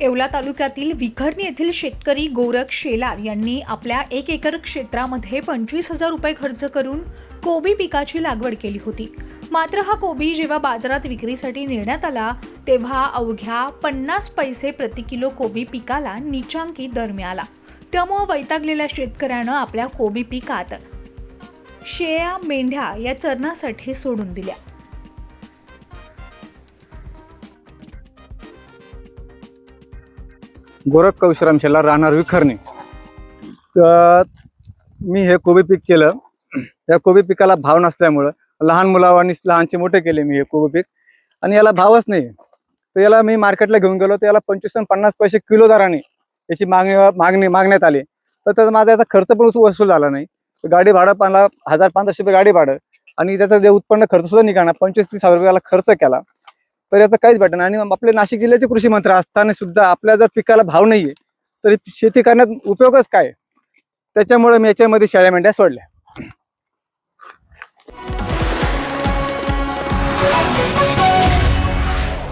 येवला तालुक्यातील विखर्णी येथील शेतकरी गोरख शेलार यांनी आपल्या एक एकर क्षेत्रामध्ये पंचवीस हजार रुपये खर्च करून कोबी पिकाची लागवड केली होती. मात्र हा कोबी जेव्हा बाजारात विक्रीसाठी नेण्यात आला तेव्हा अवघ्या पन्नास पैसे प्रति किलो कोबी पिकाला निचांकी दर मिळाला. त्यामुळं वैतागलेल्या शेतकऱ्यानं आपल्या कोबी पिकात शेळ्या मेंढ्या या चरणासाठी सोडून दिल्या. गोरख कौशराम शेला राहणार विखरणे. तर मी हे कोबी पीक केलं. या कोबी पिकाला भाव नसल्यामुळं लहान मुलावानी लहानचे मोठे केले मी हे कोबी पीक. आणि याला भावच नाही. तर याला मी मार्केटला घेऊन गेलो. तर याला पंचवीस पन्नास पैसे किलो दराने याची मागणी मागणी मागण्यात आली. तर त्याचा माझा याचा खर्च पण वसूल झाला नाही. गाडी भाडं मला हजार पंधराशे रुपये गाडी भाडं. आणि त्याचं जे उत्पन्न खर्च सुद्धा निघाला पंचवीस तीस हजार रुपयाला खर्च केला. तर याचं काहीच भेटणार आणि आपले नाशिक जिल्ह्याचे कृषी मंत्री असताना सुद्धा आपल्या जर पिकाला भाव नाहीये तर शेती करण्यात उपयोगच काय? त्याच्यामुळे मी याच्यामध्ये शेळ्या मेंढ्या सोडल्या.